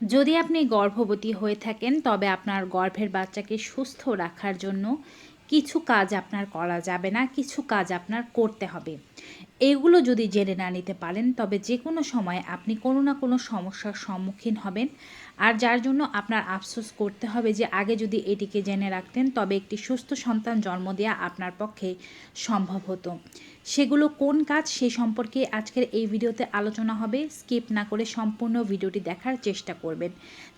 যদি আপনি গর্ভবতী হয়ে থাকেন, তবে আপনার গর্ভের বাচ্চাকে সুস্থ রাখার জন্য কিছু কাজ আপনার করা যাবে না, কিছু কাজ আপনার করতে হবে। এগুলো যদি জেনে না নিতে পারেন, তবে যে কোনো সময় আপনি কোনো না কোনো সমস্যার সম্মুখীন হবেন। আর যার জন্য আপনার আফসোস করতে হবে যে, আগে যদি এটিকে জেনে রাখতেন, তবে একটি সুস্থ সন্তান জন্ম দেওয়া আপনার পক্ষে সম্ভব হতো। সেগুলো কোন কাজ সে সম্পর্কে আজকের এই ভিডিওতে আলোচনা হবে। স্কিপ না করে সম্পূর্ণ ভিডিওটি দেখার চেষ্টা করবেন।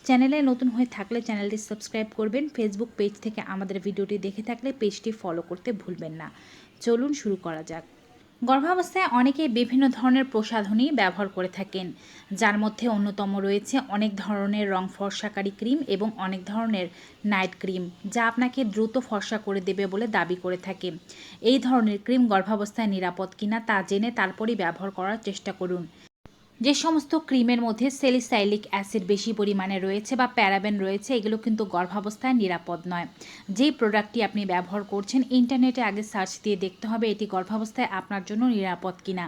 চ্যানেলে নতুন হয়ে থাকলে চ্যানেলটি সাবস্ক্রাইব করবেন। ফেসবুক পেজ থেকে আমাদের ভিডিওটি দেখে থাকলে পেজটি ফলো করতে ভুলবেন না। চলুন শুরু করা যাক। গর্ভাবস্থায় অনেকে বিভিন্ন ধরনের প্রসাধনী ব্যবহার করে থাকেন। যার মধ্যে অন্যতম রয়েছে অনেক ধরনের রং ফর্সাকারী ক্রিম এবং অনেক ধরনের নাইট ক্রিম, যা আপনাকে দ্রুত ফর্সা করে দেবে বলে দাবি করে থাকে। এই ধরনের ক্রিম গর্ভাবস্থায় নিরাপদ কিনা তা জেনে তারপরই ব্যবহার করার চেষ্টা করুন। যে সমস্ত ক্রিমের মধ্যে সেলিসাইলিক অ্যাসিড বেশি পরিমাণে রয়েছে বা প্যারাবেন রয়েছে, এগুলো কিন্তু গর্ভাবস্থায় নিরাপদ নয়। যেই প্রোডাক্টটি আপনি ব্যবহার করছেন, ইন্টারনেটে আগে সার্চ দিয়ে দেখতে হবে এটি গর্ভাবস্থায় আপনার জন্য নিরাপদ কিনা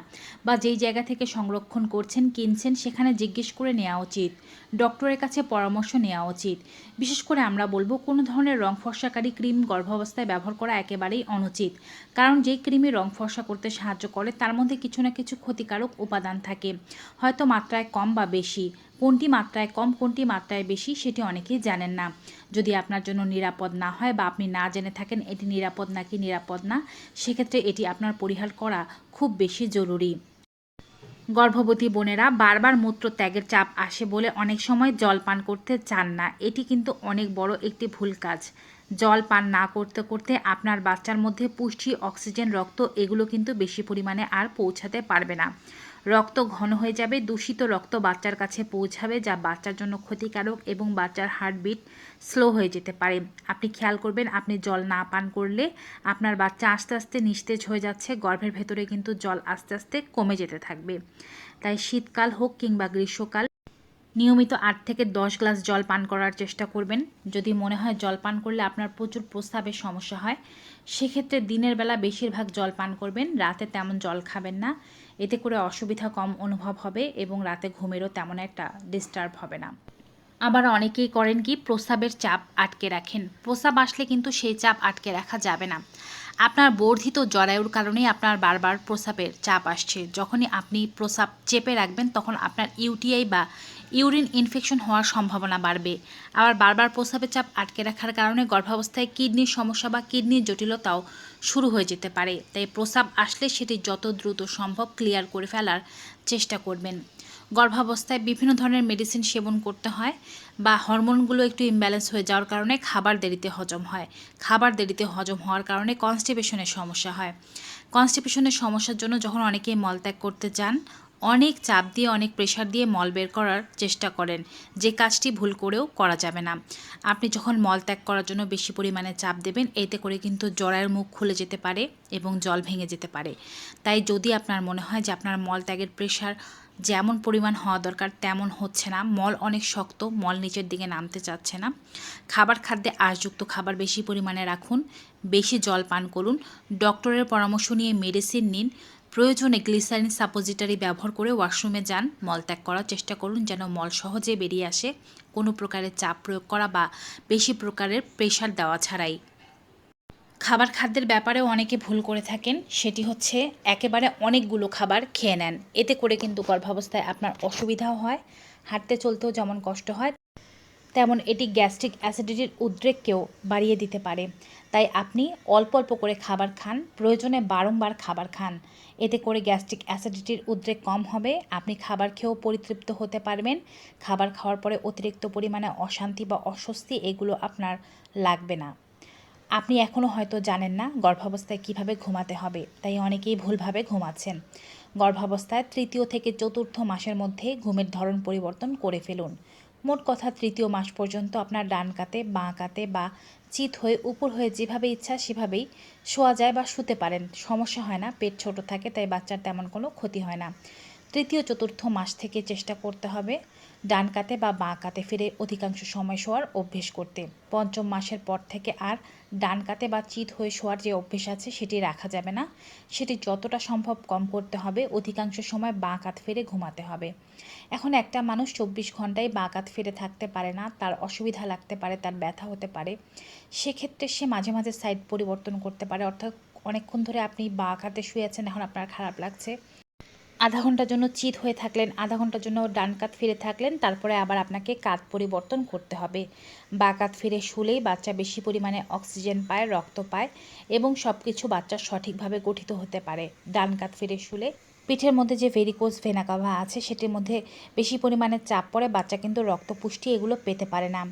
বা যেই জায়গা থেকে সংরক্ষণ করছেন, কিনছেন, সেখানে জিজ্ঞেস করে নেওয়া উচিত। ডক্টরের কাছে পরামর্শ নেওয়া উচিত। বিশেষ করে আমরা বলব, কোনো ধরনের রং ফর্সাকারী ক্রিম গর্ভাবস্থায় ব্যবহার করা একেবারেই অনুচিত। কারণ যেই ক্রিমে রং ফর্সা করতে সাহায্য করে, তার মধ্যে কিছু না কিছু ক্ষতিকারক উপাদান থাকে। হয়তো মাত্রায় কম বা বেশি। কোনটি মাত্রায় কম, কোনটি মাত্রায় বেশি সেটি অনেকেই জানেন না। যদি আপনার জন্য নিরাপদ না হয় বা আপনি না জেনে থাকেন এটি নিরাপদ নাকি নিরাপদ না, সেক্ষেত্রে এটি আপনার পরিহার করা খুব বেশি জরুরি। গর্ভবতী বোনেরা বারবার মূত্র ত্যাগের চাপ আসে বলে অনেক সময় জল পান করতে চান না। এটি কিন্তু অনেক বড় একটি ভুল কাজ। জল পান না করতে করতে আপনার বাচ্চার মধ্যে পুষ্টি, অক্সিজেন, রক্ত এগুলো কিন্তু বেশি পরিমাণে আর পৌঁছাতে পারবে না। রক্ত ঘন হয়ে যাবে, দূষিত রক্ত বাচ্চার কাছে পৌঁছাবে, যা বাচ্চার জন্য ক্ষতিকারক এবং বাচ্চার হার্টবিট স্লো হয়ে যেতে পারে। আপনি খেয়াল করবেন, আপনি জল না পান করলে আপনার বাচ্চা আস্তে আস্তে নিস্তেজ হয়ে যাচ্ছে, গর্ভের ভেতরে কিন্তু জল আস্তে আস্তে কমে যেতে থাকবে। তাই শীতকাল হোক কিংবা গ্রীষ্মকাল, নিয়মিত আট থেকে দশ গ্লাস জল পান করার চেষ্টা করবেন। যদি মনে হয় জল পান করলে আপনার প্রচুর প্রস্রাবের সমস্যা হয়, সেক্ষেত্রে দিনের বেলা বেশিরভাগ জল পান করবেন, রাতে তেমন জল খাবেন না। এতে করে অসুবিধা কম অনুভব হবে এবং রাতে ঘুমেরও তেমন একটা ডিস্টার্ব হবে না। আবার অনেকেই করেন কি, প্রস্রাবের চাপ আটকে রাখেন। প্রস্রাব আসলে কিন্তু সেই চাপ আটকে রাখা যাবে না। আপনার বর্ধিত জরায়ুর কারণেই আপনার বারবার প্রস্রাবের চাপ আসছে। যখনই আপনি প্রস্রাব চেপে রাখবেন, তখন আপনার ইউটিআই বা ইউরিন ইনফেকশন হওয়ার সম্ভাবনা বাড়বে। আবার বারবার প্রস্রাবের চাপ আটকে রাখার কারণে গর্ভাবস্থায় কিডনির সমস্যা বা কিডনির জটিলতাও শুরু হয়ে যেতে পারে। তাই প্রস্রাব আসলে সেটি যত দ্রুত সম্ভব ক্লিয়ার করে ফেলার চেষ্টা করবেন। গর্ভাবস্থায় বিভিন্ন ধরনের মেডিসিন সেবন করতে হয় বা হরমোনগুলো একটু ইমব্যালেন্স হয়ে যাওয়ার কারণে খাবার দেরিতে হজম হয়। খাবার দেরিতে হজম হওয়ার কারণে কনস্টিপেশনের সমস্যা হয়। কনস্টিপেশনের সমস্যার জন্য যখন অনেকেই মলত্যাগ করতে যান অনেক চাপ দিয়ে, অনেক প্রেশার দিয়ে মল বের করার চেষ্টা করেন। যে কাজটি ভুল করেও করা যাবে না। আপনি যখন মল ত্যাগ করার জন্য বেশি পরিমাণে চাপ দেবেন, এতে করে কিন্তু জরায়ের মুখ খুলে যেতে পারে এবং জল ভেঙে যেতে পারে। তাই যদি আপনার মনে হয় যে আপনার মল ত্যাগের প্রেশার যেমন পরিমাণ হওয়া দরকার, তেমন হচ্ছে না। মল অনেক শক্ত মল নিচের দিকে নামতে চাচ্ছে না। খাবার খাদ্যে আশযুক্ত খাবার বেশি পরিমাণে রাখুন, বেশি জল পান করুন। ডক্টরের পরামর্শ নিয়ে মেডিসিন নিন। প্রয়োজনে গ্লিসারিন সাপোজিটারি ব্যবহার করে ওয়াশরুমে যান মলত্যাগ করার চেষ্টা করুন যেন মল সহজে বেরিয়ে আসে। কোনো প্রকারের চাপ প্রয়োগ করা বা বেশি প্রকারের প্রেশার দেওয়া ছাড়াই। খাবার খাদ্যের ব্যাপারেও অনেকে ভুল করে থাকেন, সেটি হচ্ছে একেবারে অনেকগুলো খাবার খেয়ে নেন। এতে করে কিন্তু গর্ভাবস্থায় আপনার অসুবিধাও হয়, হাঁটতে চলতেও যেমন কষ্ট হয় তেমন এটি গ্যাস্ট্রিক অ্যাসিডিটির উদ্রেককেও বাড়িয়ে দিতে পারে। তাই আপনি অল্প অল্প করে খাবার খান, প্রয়োজনে বারংবার খাবার খান। এতে করে গ্যাস্ট্রিক অ্যাসিডিটির উদ্রেক কম হবে, আপনি খাবার খেয়েও পরিতৃপ্ত হতে পারবেন। খাবার খাওয়ার পরে অতিরিক্ত পরিমাণে অশান্তি বা অস্বস্তি, এগুলো আপনার লাগবে না। আপনি এখনও হয়তো জানেন না গর্ভাবস্থায় কীভাবে ঘুমাতে হবে, তাই অনেকেই ভুলভাবে ঘুমাচ্ছেন। গর্ভাবস্থায় তৃতীয় থেকে চতুর্থ মাসের মধ্যে ঘুমের ধরন পরিবর্তন করে ফেলুন। মোট কথা তৃতীয় মাস পর্যন্ত আপনার ডান কাতে, বাঁ কাতে বা চিত হয়ে উপর হয়ে যেভাবে ইচ্ছা সেভাবেই শোয়া যায় বা শুতে পারেন। সমস্যা হয় না, পেট ছোট থাকে, তাই বাচ্চার তেমন কোনো ক্ষতি হয় না। তৃতীয়, চতুর্থ মাস থেকে চেষ্টা করতে হবে। ডান কাতে বা বাঁ কাতে ফিরে অধিকাংশ সময় শোয়ার অভ্যেস করতে। পঞ্চম মাসের পর থেকে আর ডান কাতে বা চিত হয়ে শোয়ার যে অভ্যেস আছে, সেটি রাখা যাবে না। সেটি যতটা সম্ভব কম করতে হবে, অধিকাংশ সময় বাঁ কাত ফিরে ঘুমাতে হবে। এখন একটা মানুষ চব্বিশ ঘন্টায় বাঁ কাত ফিরে থাকতে পারে না, তার অসুবিধা লাগতে পারে, তার ব্যথা হতে পারে। সেক্ষেত্রে সে মাঝে মাঝে সাইড পরিবর্তন করতে পারে, অর্থাৎ অনেকক্ষণ ধরে আপনি বাঁ কাতে শুয়ে আছেন, এখন আপনার খারাপ লাগছে। আধা ঘণ্টার জন্য চিত হয়ে থাকলেন, আধা ঘণ্টার জন্য ডান কাত ফিরে থাকলেন, তারপরে আবার আপনাকে কাত পরিবর্তন করতে হবে। বা কাত ফিরে শুলেই বাচ্চা বেশি পরিমাণে অক্সিজেন পায়, রক্ত পায় এবং সব কিছু বাচ্চা সঠিকভাবে গঠিত হতে পারে। ডান কাত ফিরে শুলে পিঠের মধ্যে যে ভেরিকোজ ভেনাকাভা আছে, সেটির মধ্যে বেশি পরিমাণে চাপ পড়ে বাচ্চা কিন্তু রক্ত পুষ্টি এগুলো পেতে পারে না।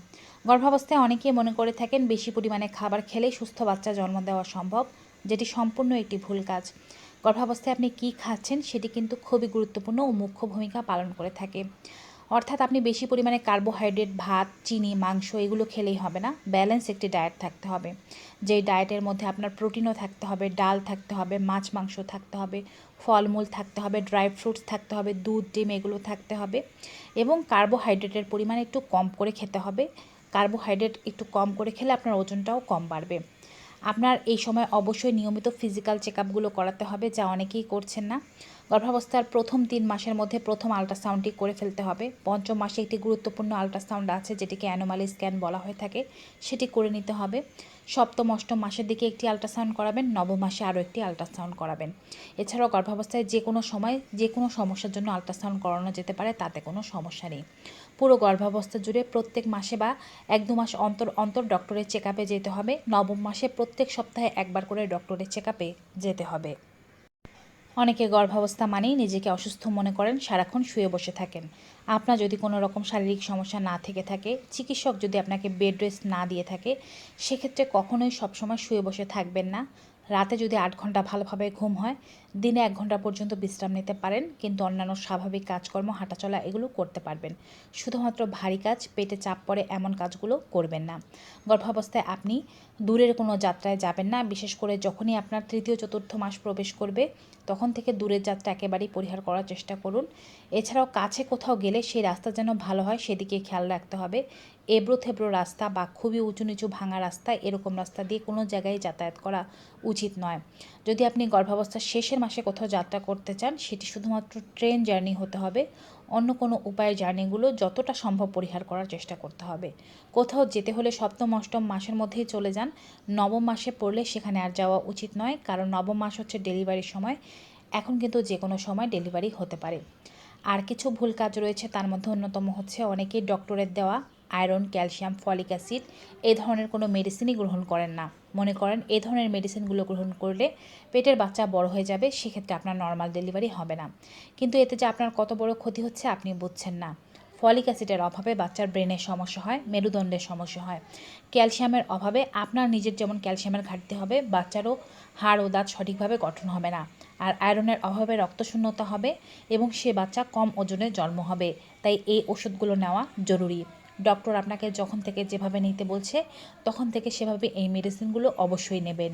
গর্ভাবস্থায় অনেকেই মনে করে থাকেন, বেশি পরিমাণে খাবার খেলেই সুস্থ বাচ্চা জন্ম দেওয়া সম্ভব, যেটি সম্পূর্ণ একটি ভুল কাজ। গর্ভাবস্থায় আপনি কি খাচ্ছেন সেটি কিন্তু খুবই গুরুত্বপূর্ণ ও মুখ্য ভূমিকা পালন করে থাকে। অর্থাৎ আপনি বেশি পরিমাণে কার্বোহাইড্রেট, ভাত, চিনি, মাংস এগুলো খেলেই হবে না। ব্যালেন্স একটি ডায়েট থাকতে হবে, যেই ডায়েটের মধ্যে আপনার প্রোটিনও থাকতে হবে, ডাল থাকতে হবে, মাছ, মাংস থাকতে হবে, ফলমূল থাকতে হবে, ড্রাই ফ্রুটস থাকতে হবে, দুধ, ডিম এগুলো থাকতে হবে এবং কার্বোহাইড্রেটের পরিমাণ একটু কম করে খেতে হবে। কার্বোহাইড্রেট একটু কম করে খেলে আপনার ওজনটাও কম বাড়বে। আপনার এই সময় অবশ্যই নিয়মিত ফিজিক্যাল চেক আপগুলো করাতে হবে, যা অনেকেই করছেন না। গর্ভাবস্থার প্রথম তিন মাসের মধ্যে প্রথম আল্ট্রাসাউন্ডটি করে ফেলতে হবে। পঞ্চম মাসে একটি গুরুত্বপূর্ণ আল্ট্রাসাউন্ড আছে, যেটিকে অ্যানোমালি স্ক্যান বলা হয়ে থাকে, সেটি করে নিতে হবে। সপ্তম, অষ্টম মাসের দিকে একটি আল্ট্রাসাউন্ড করাবেন, নবম মাসে আরও একটি আল্ট্রাসাউন্ড করাবেন। এছাড়াও গর্ভাবস্থায় যে কোনো সময় যে কোনো সমস্যার জন্য আলট্রাসাউন্ড করানো যেতে পারে, তাতে কোনো সমস্যা নেই। পুরো গর্ভাবস্থা জুড়ে প্রত্যেক মাসে বা এক দু মাস অন্তর অন্তর ডক্টরের চেক যেতে হবে। নবম মাসে প্রত্যেক সপ্তাহে একবার করে ডক্টরের চেক যেতে হবে। অনেকে গর্ভাবস্থা মানেই নিজেকে অসুস্থ মনে করেন, সারাক্ষণ শুয়ে বসে থাকেন। আপনার যদি কোনো রকম শারীরিক সমস্যা না থেকে থাকে, চিকিৎসক যদি আপনাকে বেড রেস্ট না দিয়ে থাকে, সেক্ষেত্রে কখনোই সবসময় শুয়ে বসে থাকবেন না। রাতে যদি আট ঘণ্টা ভালোভাবে ঘুম হয়, দিনে এক ঘণ্টা পর্যন্ত বিশ্রাম নিতে পারেন, কিন্তু অন্যান্য স্বাভাবিক কাজকর্ম, হাঁটাচলা এগুলো করতে পারবেন। শুধুমাত্র ভারী কাজ, পেটে চাপ পড়ে এমন কাজগুলো করবেন না। গর্ভাবস্থায় আপনি দূরের কোনো যাত্রায় যাবেন না, বিশেষ করে যখনই আপনার তৃতীয়, চতুর্থ মাস প্রবেশ করবে, তখন থেকে দূরের যাত্রা একেবারেই পরিহার করার চেষ্টা করুন। এছাড়াও কাছে কোথাও গেলে সেই রাস্তা যেন ভালো হয়, সেদিকে খেয়াল রাখতে হবে। এবড়ো থেবড়ো রাস্তা বা খুবই উঁচু নিচু ভাঙা রাস্তা, এরকম রাস্তা দিয়ে কোনো জায়গায় যাতায়াত করা উচিত নয়। যদি আপনি গর্ভাবস্থার শেষের মাসে কোথাও যাত্রা করতে চান, সেটি শুধুমাত্র ট্রেন জার্নি হতে হবে। অন্য কোনো উপায়ে জার্নিগুলো যতটা সম্ভব পরিহার করার চেষ্টা করতে হবে। কোথাও যেতে হলে সপ্তম, অষ্টম মাসের মধ্যেই চলে যান। নবম মাসে পড়লে সেখানে আর যাওয়া উচিত নয়, কারণ নবম মাস হচ্ছে ডেলিভারির সময়। এখন কিন্তু যে কোনো সময় ডেলিভারি হতে পারে। আর কিছু ভুল কাজ রয়েছে, তার মধ্যে অন্যতম হচ্ছে অনেকেই ডক্টরের দেওয়া। আয়রন, ক্যালসিয়াম, ফলিক অ্যাসিড এই ধরনের কোনো মেডিসিনই গ্রহণ করেন না। মনে করেন এই ধরনের মেডিসিনগুলো গ্রহণ করলে পেটের বাচ্চা বড় হয়ে যাবে, সেক্ষেত্রে আপনার নর্মাল ডেলিভারি হবে না। কিন্তু এতে যে আপনার কত বড় ক্ষতি হচ্ছে আপনি বুঝছেন না। ফলিক অ্যাসিডের অভাবে বাচ্চার ব্রেনের সমস্যা হয়, মেরুদণ্ডের সমস্যা হয়। ক্যালসিয়ামের অভাবে আপনার নিজের যেমন ক্যালসিয়ামের ঘাটতি হবে, বাচ্চারও হাড় ও দাঁত সঠিকভাবে গঠন হবে না। আর আয়রনের অভাবে রক্তশূন্যতা হবে এবং সে বাচ্চা কম ওজনে জন্ম হবে। তাই এই ওষুধগুলো নেওয়া জরুরি। ডক্টর আপনাকে যখন থেকে যেভাবে নিতে বলছে, তখন থেকে সেভাবে এই মেডিসিনগুলো অবশ্যই নেবেন।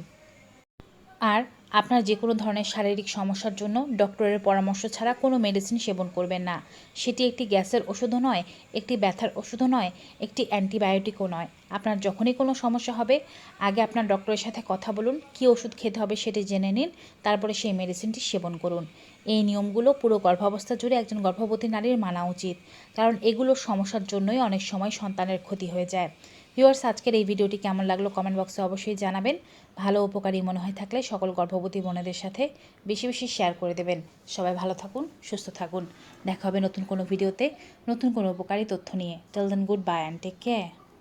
আর আপনার যে কোনো ধরনের শারীরিক সমস্যার জন্য ডক্টরের পরামর্শ ছাড়া কোনো মেডিসিন সেবন করবেন না। সেটি একটি গ্যাসের ওষুধও নয়, একটি ব্যথার ওষুধও নয়, একটি অ্যান্টিবায়োটিকও নয়। আপনার যখনই কোনো সমস্যা হবে, আগে আপনার ডক্টরের সাথে কথা বলুন, কী ওষুধ খেতে হবে সেটি জেনে নিন, তারপরে সেই মেডিসিনটি সেবন করুন। এই নিয়মগুলো পুরো গর্ভাবস্থা জুড়ে একজন গর্ভবতী নারীর মানা উচিত। কারণ এগুলোর সমস্যার জন্যই অনেক সময় সন্তানের ক্ষতি হয়ে যায়। ভিউয়ার্স আজকের এই ভিডিওটি কেমন লাগল কমেন্ট বক্সে অবশ্যই জানাবেন। ভালো উপকারী মনে হয় থাকলে সকল গর্ভবতী বোনেদের সাথে বেশি বেশি শেয়ার করে দেবেন। সবাই ভালো থাকুন, সুস্থ থাকুন। দেখা হবে নতুন কোনো ভিডিওতে নতুন কোনো উপকারী তথ্য নিয়ে। Tell then goodbye and take care